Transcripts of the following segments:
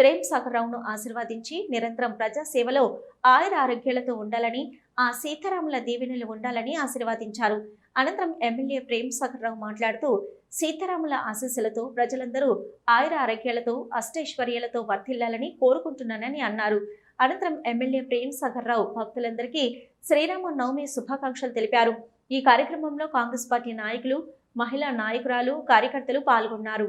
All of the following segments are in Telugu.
ప్రేమ్ సాగర్ రావును ఆశీర్వదించి నిరంతరం ప్రజాసేవలో ఆయుర ఆరోగ్యాలతో ఉండాలని ఆ సీతారాముల దీవెనలు ఉండాలని ఆశీర్వదించారు. అనంతరం ఎమ్మెల్యే ప్రేమ్ సాగర్ రావు మాట్లాడుతూ సీతారాముల ఆశీస్సులతో ప్రజలందరూ ఆయుర ఆరోగ్యాలతో అష్టైశ్వర్యాలతో వర్ధిల్లాలని కోరుకుంటున్నానని అన్నారు. అనంతరం ఎమ్మెల్యే ప్రేమ్ సాగర్ రావు భక్తులందరికీ శ్రీరామ నవమి శుభాకాంక్షలు తెలిపారు. ఈ కార్యక్రమంలో కాంగ్రెస్ పార్టీ నాయకులు మహిళా నాయకురాలు కార్యకర్తలు పాల్గొన్నారు.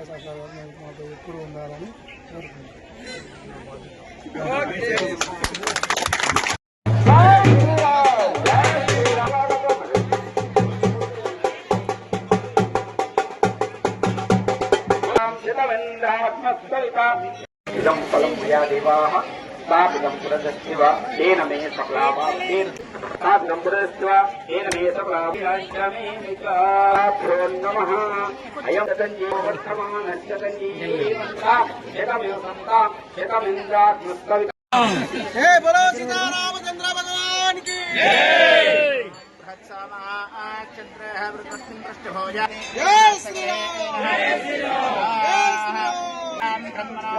సహాయ సహకారాలు మాకు ఎప్పుడు ఉండాలని కోరుకుంటున్నాను ఇదం ఫలం మయా దేవా पापगम्पुरदस्यवा तेन मे सकलापाप्तेन पापगम्पुरदस्यवा तेन मे सकलापाप्यो नमः। अयं जगञ्जीवर्धमानश्चगञ्जीवन्तामेवन्तामेन्द्रात्मस्तविता हे बोलो सीतारामचन्द्र भगवान् की। चन्द्रः वृतस्मिन् पृष्ठभोजा जय श्रीराम ब्रह्मणा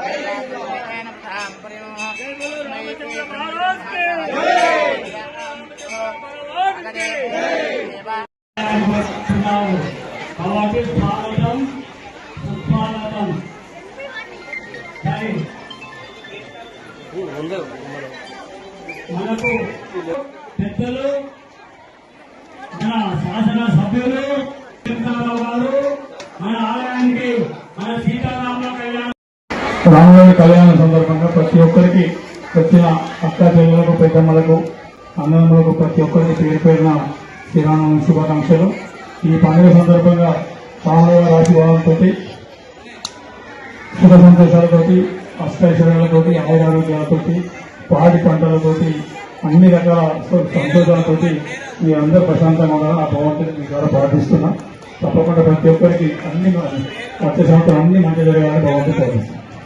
కాబట్టి స్వాగతం సుస్వాగతం మనకు పెద్దలు మన శాసన సభ్యులు వెంకటరావు గారు మన ఆలయానికి మన సీతారామ కళ్యాణం రాముని కళ్యాణం సందర్భంగా ప్రతి ఒక్కరికి వచ్చిన అక్క చెల్లెలకు పెద్దమ్మలకు అన్నదమ్ములకు ప్రతి ఒక్కరికి పేరు పేరున శ్రీరామ శుభాకాంక్షలు. ఈ పండుగ సందర్భంగా రాముల ఆశీర్వాదంతో సుఖ సంతోషాలతోటి అష్టైశ్వర్యాలతోటి ఆయురారోగ్యాలతోటి పాడి పంటలతోటి అన్ని రకాల సంతోషాలతోటి మీ అందరూ ప్రశాంతంగా ఉండాలని ఆ భగవంతుని మీ ద్వారా ప్రార్థిస్తున్నా. తప్పకుండా ప్రతి ఒక్కరికి అన్ని వచ్చే సంవత్సరం అన్ని మంచి జరగాలని భగవంతుని ప్రార్థిస్తున్నాం.